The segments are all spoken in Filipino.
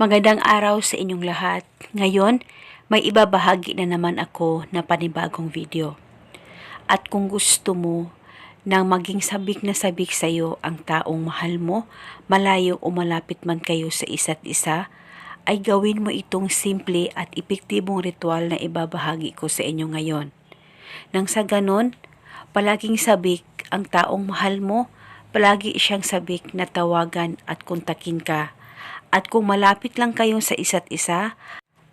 Magandang araw sa inyong lahat. Ngayon, may ibabahagi na naman ako na panibagong video. At kung gusto mo na maging sabik na sabik sa iyo ang taong mahal mo, malayo o malapit man kayo sa isa't isa, ay gawin mo itong simple at epektibong ritual na ibabahagi ko sa inyo ngayon. Nang sa ganon, palaging sabik ang taong mahal mo, palagi siyang sabik na tawagan at kontakin ka. At kung malapit lang kayo sa isa't isa,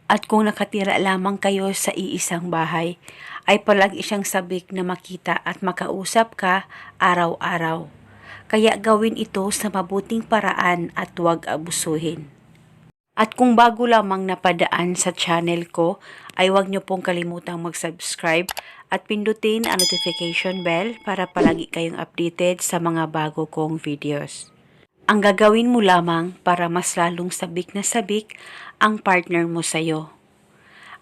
at kung nakatira lamang kayo sa iisang bahay, ay palagi siyang sabik na makita at makausap ka araw-araw. Kaya gawin ito sa mabuting paraan at huwag abusuhin. At kung bago lamang napadaan sa channel ko, ay huwag niyo pong kalimutang mag-subscribe at pindutin ang notification bell para palagi kayong updated sa mga bago kong videos. Ang gagawin mo lamang para mas lalong sabik na sabik ang partner mo sa'yo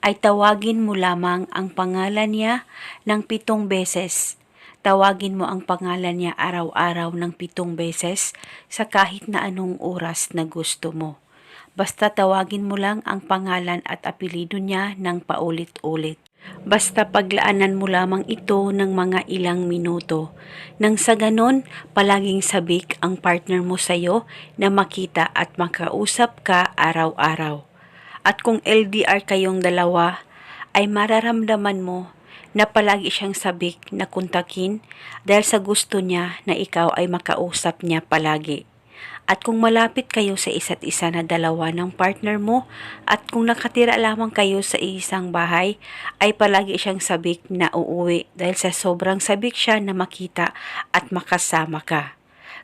ay tawagin mo lamang ang pangalan niya ng pitong beses. Tawagin mo ang pangalan niya araw-araw ng pitong beses sa kahit na anong oras na gusto mo. Basta tawagin mo lang ang pangalan at apelido niya ng paulit-ulit. Basta paglaanan mo lamang ito ng mga ilang minuto. Nang sa ganon, palaging sabik ang partner mo sa'yo na makita at makausap ka araw-araw. At kung LDR kayong dalawa, ay mararamdaman mo na palagi siyang sabik na kuntakin dahil sa gusto niya na ikaw ay makausap niya palagi. At kung malapit kayo sa isa't isa na dalawa ng partner mo at kung nakatira lamang kayo sa isang bahay, ay palagi siyang sabik na uuwi dahil sa sobrang sabik siya na makita at makasama ka.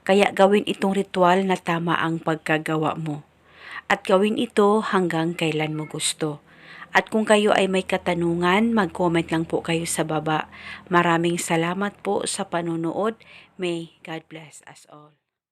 Kaya gawin itong ritual na tama ang pagkagawa mo. At gawin ito hanggang kailan mo gusto. At kung kayo ay may katanungan, mag-comment lang po kayo sa baba. Maraming salamat po sa panonood. May God bless us all.